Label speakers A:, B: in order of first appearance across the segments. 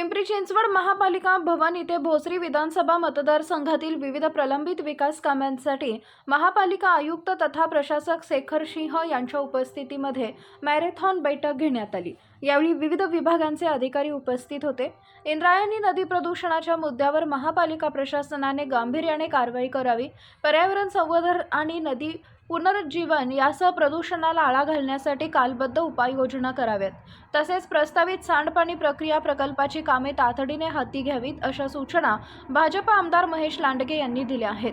A: पिंपरी चिंचवड महापालिका भवन इथे भोसरी विधानसभा मतदारसंघातील विविध प्रलंबित विकास कामांसाठी महापालिका आयुक्त तथा प्रशासक शेखर सिंह यांच्या उपस्थितीमध्ये मॅरेथॉन बैठक घेण्यात आली. यावेळी विविध विभागांचे अधिकारी उपस्थित होते. इंद्रायणी नदी प्रदूषणाच्या मुद्द्यावर महापालिका प्रशासनाने गांभीर्याने कारवाई करावी पर्यावरण संवर्धन आणि नदी पुनरुज्जीवन यासह प्रदूषणाला आळा घालण्यासाठी कालबद्ध उपाययोजना कराव्यात. तसेच प्रस्तावित सांडपाणी प्रक्रिया प्रकल्पाची कामे तातडीने हाती घ्यावीत अशा सूचना भाजप आमदार महेश लांडगे यांनी दिल्या आहेत.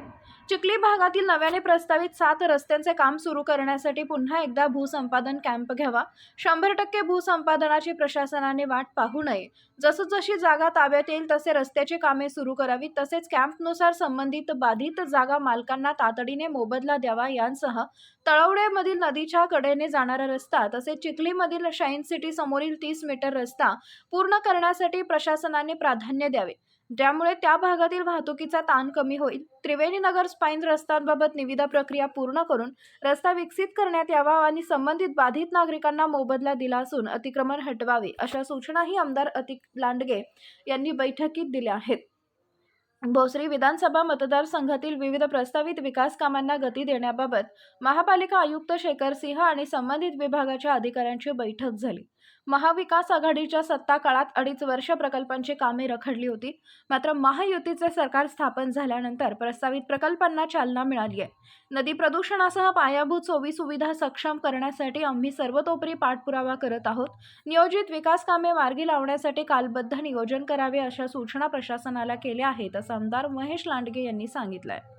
A: चिखली भागातील नव्याने प्रस्तावित सात रस्त्यांचे काम सुरू करण्यासाठी पुन्हा एकदा भूसंपादन कॅम्प घ्यावा. शंभर टक्के भूसंपादनाची प्रशासनाने वाट पाहू नये. जसं जशी जागा ताब्यात येईल तसे रस्त्याची कामे सुरू करावीत. तसेच कॅम्पनुसार संबंधित बाधित जागा मालकांना तातडीने मोबदला द्यावा यांसह तळवडेमधील नदीच्या कडेने जाणारा रस्ता तसेच चिखलीमधील शाईन सिटी समोरील तीस मीटर रस्ता पूर्ण करण्यासाठी प्रशासनाने प्राधान्य द्यावे. ज्यामुळे त्या भागातील वाहतुकीचा ताण कमी होईल. त्रिवेणी नगर स्पाईन रस्त्यांबाबत निविदा प्रक्रिया पूर्ण करून रस्ता विकसित करण्यात यावा आणि संबंधित बाधित नागरिकांना मोबदला दिला असून अतिक्रमण हटवावे अशा सूचनाही आमदार अतिक लांडगे यांनी बैठकीत दिल्या आहेत. भोसरी विधानसभा मतदारसंघातील विविध प्रस्तावित विकास कामांना गती देण्याबाबत महापालिका आयुक्त शेखर सिंह आणि संबंधित विभागाच्या अधिकाऱ्यांची बैठक झाली. महाविकास आघाडीच्या सत्ता काळात अडीच वर्ष प्रकल्पांची कामे रखडली होती. मात्र महायुतीचे सरकार स्थापन झाल्यानंतर प्रस्तावित प्रकल्पांना चालना मिळाली आहे. नदी प्रदूषणासह पायाभूत सोयी सुविधा सक्षम करण्यासाठी आम्ही सर्वतोपरी पाठपुरावा करत आहोत. नियोजित विकास कामे मार्गी लावण्यासाठी कालबद्ध नियोजन करावे अशा सूचना प्रशासनाला केल्या आहेत असं आमदार महेश लांडगे यांनी सांगितलं